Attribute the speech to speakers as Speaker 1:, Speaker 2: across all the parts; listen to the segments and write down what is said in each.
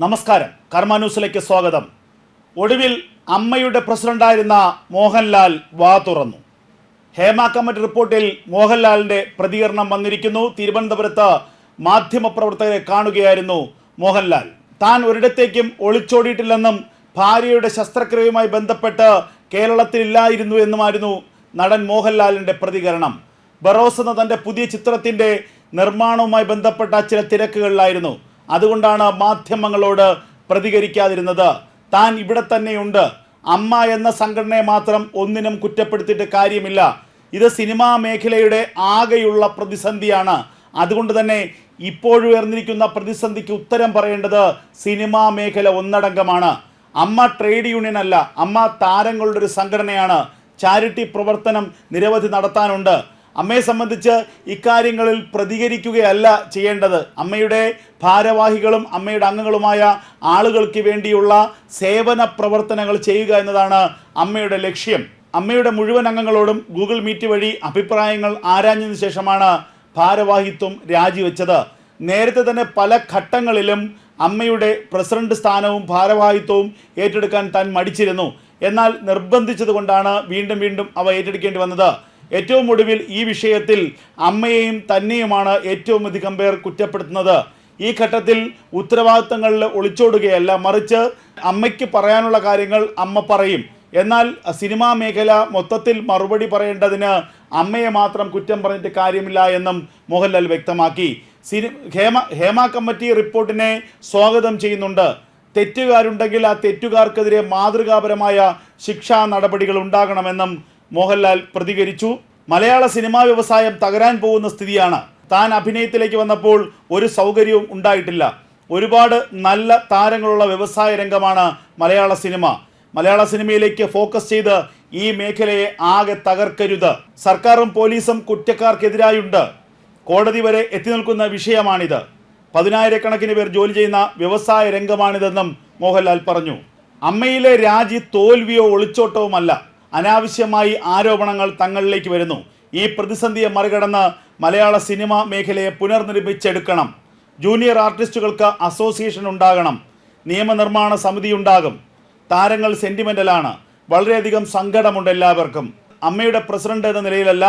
Speaker 1: നമസ്കാരം. കർമ്മ ന്യൂസിലേക്ക് സ്വാഗതം. ഒടുവിൽ അമ്മയുടെ പ്രസിഡന്റായിരുന്ന മോഹൻലാൽ വാ തുറന്നു. ഹേമ കമ്മിറ്റി റിപ്പോർട്ടിൽ മോഹൻലാലിന്റെ പ്രതികരണം വന്നിരിക്കുന്നു. തിരുവനന്തപുരത്ത് മാധ്യമപ്രവർത്തകരെ കാണുകയായിരുന്നു മോഹൻലാൽ. താൻ ഒരിടത്തേക്കും ഒളിച്ചോടിയിട്ടില്ലെന്നും ഭാര്യയുടെ ശസ്ത്രക്രിയയുമായി ബന്ധപ്പെട്ട് കേരളത്തിലില്ലായിരുന്നു എന്നുമായിരുന്നു നടൻ മോഹൻലാലിന്റെ പ്രതികരണം. ബറോസ് എന്ന തന്റെ പുതിയ ചിത്രത്തിന്റെ നിർമ്മാണവുമായി ബന്ധപ്പെട്ട ചില തിരക്കുകളിലായിരുന്നു അതുകൊണ്ടാണ് മാധ്യമങ്ങളോട് പ്രതികരിക്കാതിരുന്നത്. താൻ ഇവിടെ തന്നെയുണ്ട്. അമ്മ എന്ന സംഘടനയെ മാത്രം ഒന്നിനും കുറ്റപ്പെടുത്തിയിട്ട് കാര്യമില്ല. ഇത് സിനിമാ മേഖലയുടെ ആകെയുള്ള പ്രതിസന്ധിയാണ്. അതുകൊണ്ട് തന്നെ ഇപ്പോഴുയർന്നിരിക്കുന്ന പ്രതിസന്ധിക്ക് ഉത്തരം പറയേണ്ടത് സിനിമാ മേഖല ഒന്നടങ്കമാണ്. അമ്മ ട്രേഡ് യൂണിയൻ അല്ല അമ്മ താരങ്ങളുടെ ഒരു സംഘടനയാണ്. ചാരിറ്റി പ്രവർത്തനം നിരവധി നടത്താനുണ്ട്. അമ്മയെ സംബന്ധിച്ച് ഇക്കാര്യങ്ങളിൽ പ്രതികരിക്കുകയല്ല ചെയ്യേണ്ടത്. അമ്മയുടെ ഭാരവാഹികളും അമ്മയുടെ അംഗങ്ങളുമായ ആളുകൾക്ക് വേണ്ടിയുള്ള സേവന പ്രവർത്തനങ്ങൾ ചെയ്യുക എന്നതാണ് അമ്മയുടെ ലക്ഷ്യം. അമ്മയുടെ മുഴുവൻ അംഗങ്ങളോടും ഗൂഗിൾ മീറ്റ് വഴി അഭിപ്രായങ്ങൾ ആരാഞ്ഞതിനു ശേഷമാണ് ഭാരവാഹിത്വം രാജിവെച്ചത്. നേരത്തെ തന്നെ പല ഘട്ടങ്ങളിലും അമ്മയുടെ പ്രസിഡന്റ് സ്ഥാനവും ഭാരവാഹിത്വവും ഏറ്റെടുക്കാൻ താൻ മടിച്ചിരുന്നു. എന്നാൽ നിർബന്ധിച്ചതുകൊണ്ടാണ് വീണ്ടും വീണ്ടും അവ ഏറ്റെടുക്കേണ്ടി വന്നത്. ഏറ്റവും ഒടുവിൽ ഈ വിഷയത്തിൽ അമ്മയെയും തന്നെയുമാണ് ഏറ്റവും അധികം പേർ കുറ്റപ്പെടുത്തുന്നത്. ഈ ഘട്ടത്തിൽ ഉത്തരവാദിത്തങ്ങളിൽ ഒളിച്ചോടുകയല്ല മറിച്ച് അമ്മയ്ക്ക് പറയാനുള്ള കാര്യങ്ങൾ അമ്മ പറയും. എന്നാൽ സിനിമാ മേഖല മൊത്തത്തിൽ മറുപടി പറയേണ്ടതിന് അമ്മയെ മാത്രം കുറ്റം പറഞ്ഞിട്ട് കാര്യമില്ല എന്നും മോഹൻലാൽ വ്യക്തമാക്കി. സിനി ഹേമ ഹേമ കമ്മിറ്റി റിപ്പോർട്ടിനെ സ്വാഗതം ചെയ്യുന്നുണ്ട്. തെറ്റുകാരുണ്ടെങ്കിൽ ആ തെറ്റുകാർക്കെതിരെ മാതൃകാപരമായ ശിക്ഷാ നടപടികൾ ഉണ്ടാകണമെന്നും മോഹൻലാൽ പ്രതികരിച്ചു. മലയാള സിനിമാ വ്യവസായം തകരാൻ പോകുന്ന സ്ഥിതിയാണ്. താൻ അഭിനയത്തിലേക്ക് വന്നപ്പോൾ ഒരു സൗകര്യവും ഉണ്ടായിട്ടില്ല. ഒരുപാട് നല്ല താരങ്ങളുള്ള വ്യവസായ രംഗമാണ് മലയാള സിനിമ. മലയാള സിനിമയിലേക്ക് ഫോക്കസ് ചെയ്ത് ഈ മേഖലയെ ആകെ തകർക്കരുത്. സർക്കാരും പോലീസും കുറ്റക്കാർക്കെതിരായുണ്ട്. കോടതി വരെ എത്തി നിൽക്കുന്ന വിഷയമാണിത്. പതിനായിരക്കണക്കിന് പേർ ജോലി ചെയ്യുന്ന വ്യവസായ രംഗമാണിതെന്നും മോഹൻലാൽ പറഞ്ഞു. അമ്മയിലെ രാജി തോൽവിയോ ഒളിച്ചോട്ടവുമല്ല. അനാവശ്യമായി ആരോപണങ്ങൾ തങ്ങളിലേക്ക് വരുന്നു. ഈ പ്രതിസന്ധിയെ മറികടന്ന് മലയാള സിനിമ മേഖലയെ പുനർനിർമ്മിച്ചെടുക്കണം. ജൂനിയർ ആർട്ടിസ്റ്റുകൾക്ക് അസോസിയേഷൻ ഉണ്ടാകണം. നിയമനിർമ്മാണ സമിതി ഉണ്ടാകും താരങ്ങൾ സെന്റിമെന്റലാണ്. വളരെയധികം സങ്കടമുണ്ട് എല്ലാവർക്കും. അമ്മയുടെ പ്രസിഡന്റ് എന്ന നിലയിലല്ല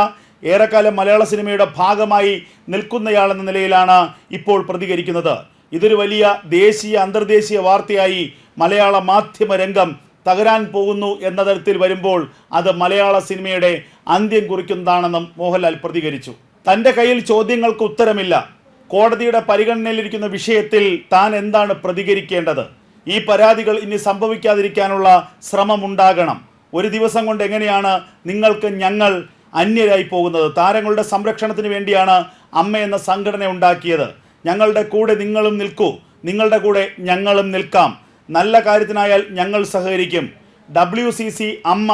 Speaker 1: ഏറെക്കാലം മലയാള സിനിമയുടെ ഭാഗമായി നിൽക്കുന്നയാളെന്ന നിലയിലാണ് ഇപ്പോൾ പ്രതികരിക്കുന്നത്. ഇതൊരു വലിയ ദേശീയ അന്തർദേശീയ വാർത്തയായി മലയാള മാധ്യമ രംഗം തകരാൻ പോകുന്നു എന്ന തരത്തിൽ വരുമ്പോൾ അത് മലയാള സിനിമയുടെ അന്ത്യം കുറിക്കുന്നതാണെന്നും മോഹൻലാൽ പ്രതികരിച്ചു. തന്റെ കയ്യിൽ ചോദ്യങ്ങൾക്ക് ഉത്തരമില്ല. കോടതിയുടെ പരിഗണനയിലിരിക്കുന്ന വിഷയത്തിൽ താൻ എന്താണ് പ്രതികരിക്കേണ്ടത്? ഈ പരാതികൾ ഇനി സംഭവിക്കാതിരിക്കാനുള്ള ശ്രമമുണ്ടാകണം. ഒരു ദിവസം കൊണ്ട് എങ്ങനെയാണ് നിങ്ങൾക്ക് ഞങ്ങൾ അന്യരായി പോകുന്നത്? താരങ്ങളുടെ സംരക്ഷണത്തിന് വേണ്ടിയാണ് അമ്മ എന്ന സംഘടന ഉണ്ടാക്കിയത്. ഞങ്ങളുടെ കൂടെ നിങ്ങളും നിൽക്കൂ. നിങ്ങളുടെ കൂടെ ഞങ്ങളും നിൽക്കാം. നല്ല കാര്യത്തിനായാൽ ഞങ്ങൾ സഹകരിക്കും. ഡബ്ല്യു സി സി അമ്മ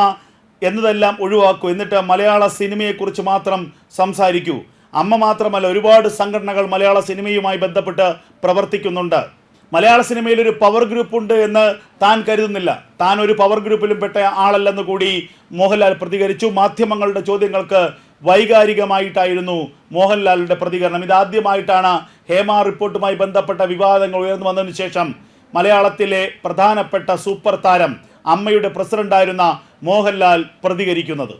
Speaker 1: എന്നതെല്ലാം ഒഴിവാക്കൂ. എന്നിട്ട് മലയാള സിനിമയെക്കുറിച്ച് മാത്രം സംസാരിക്കൂ. അമ്മ മാത്രമല്ല ഒരുപാട് സംഘടനകൾ മലയാള സിനിമയുമായി ബന്ധപ്പെട്ട് പ്രവർത്തിക്കുന്നുണ്ട്. മലയാള സിനിമയിൽ ഒരു പവർ ഗ്രൂപ്പ് ഉണ്ട് എന്ന് താൻ കരുതുന്നില്ല. താൻ ഒരു പവർ ഗ്രൂപ്പിലും പെട്ട ആളല്ലെന്ന് കൂടി മോഹൻലാൽ പ്രതികരിച്ചു. മാധ്യമങ്ങളുടെ ചോദ്യങ്ങൾക്ക് വൈകാരികമായിട്ടായിരുന്നു മോഹൻലാലിന്റെ പ്രതികരണം. ഇതാദ്യമായിട്ടാണ് ഹേമ റിപ്പോർട്ടുമായി ബന്ധപ്പെട്ട വിവാദങ്ങൾ ഉയർന്നു വന്നതിന് ശേഷം മലയാളത്തിലെ പ്രധാനപ്പെട്ട സൂപ്പർ താരം അമ്മയുടെ പ്രസിഡന്റായിരുന്ന മോഹൻലാൽ പ്രതികരിക്കുന്നത്.